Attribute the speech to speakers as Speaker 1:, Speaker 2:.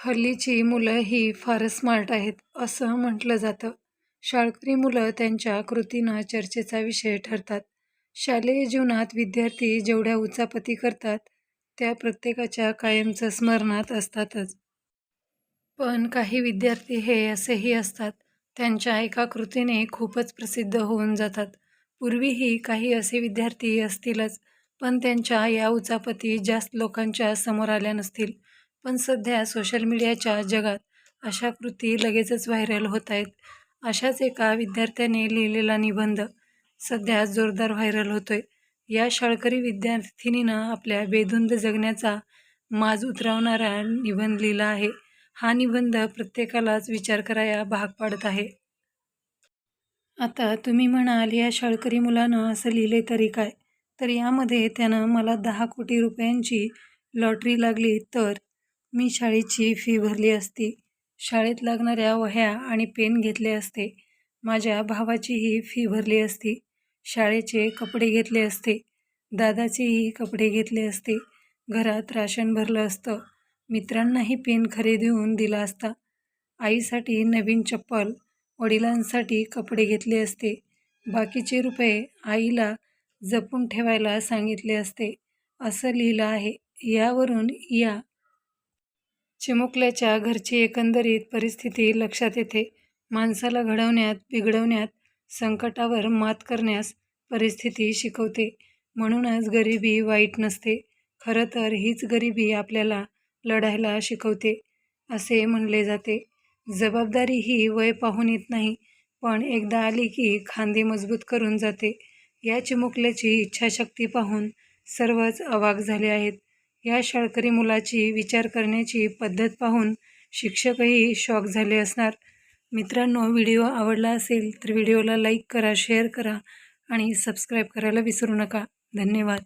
Speaker 1: हल्लीची मुलं ही फारच स्मार्ट आहेत असं म्हटलं जातं. शाळकरी मुलं त्यांच्या कृतीनं चर्चेचा विषय ठरतात. शालेय जीवनात विद्यार्थी जेवढ्या उचापती करतात त्या प्रत्येकाच्या कायमचं स्मरणात असतातच. पण काही विद्यार्थी हे असेही असतात, त्यांच्या एका कृतीने खूपच प्रसिद्ध होऊन जातात. पूर्वीही काही असे विद्यार्थी असतीलच, पण त्यांच्या या उचापती जास्त लोकांच्या समोर आल्या नसतील. पण सध्या सोशल मीडियाच्या जगात अशा कृती लगेचच व्हायरल होत आहेत अशाच एका विद्यार्थ्याने लिहिलेला निबंध सध्या जोरदार व्हायरल होतोय. या शाळकरी विद्यार्थिनीनं आपल्या बेधुंद जगण्याचा माज उतरवणारा निबंध लिहिला आहे. हा निबंध प्रत्येकालाच विचार कराया भाग पाडत आहे. आता तुम्ही म्हणाल या शाळकरी मुलानं असं लिहिले तरी काय? तर यामध्ये त्यानं मला दहा कोटी रुपयांची लॉटरी लागली तर मी शाळेची फी भरली असती, शाळेत लागणाऱ्या वह्या आणि पेन घेतले असते, माझ्या भावाचीही फी भरली असती, शाळेचे कपडे घेतले असते, दादाचेही कपडे घेतले असते, घरात राशन भरलं असतं, मित्रांनाही पेन खरेदीहून दिला असता, आईसाठी नवीन चप्पल, वडिलांसाठी कपडे घेतले असते, बाकीचे रुपये आईला जपून ठेवायला सांगितले असते, असं लिहिलं आहे. यावरून या चिमुकल्याच्या घरची एकंदरीत परिस्थिती लक्षात येते. माणसाला घडवण्यात, बिघडवण्यात, संकटावर मात करण्यास परिस्थिती शिकवते. म्हणूनच गरिबी वाईट नसते. खरं तर हीच गरिबी आपल्याला लढायला शिकवते, असे म्हणले जाते. जबाबदारी ही वय पाहून येत नाही, पण एकदा आली की खांदे मजबूत करून जाते. या चिमुकल्याची इच्छाशक्ती पाहून सर्वच अवाक झाले आहेत. या शाळकरी मुलाची विचार करण्याची पद्धत पाहून शिक्षकही शॉक झाले असणार. मित्रांनो, व्हिडिओ आवडला असेल तर व्हिडिओला लाईक करा, शेअर करा आणि सबस्क्राईब करायला विसरू नका. धन्यवाद.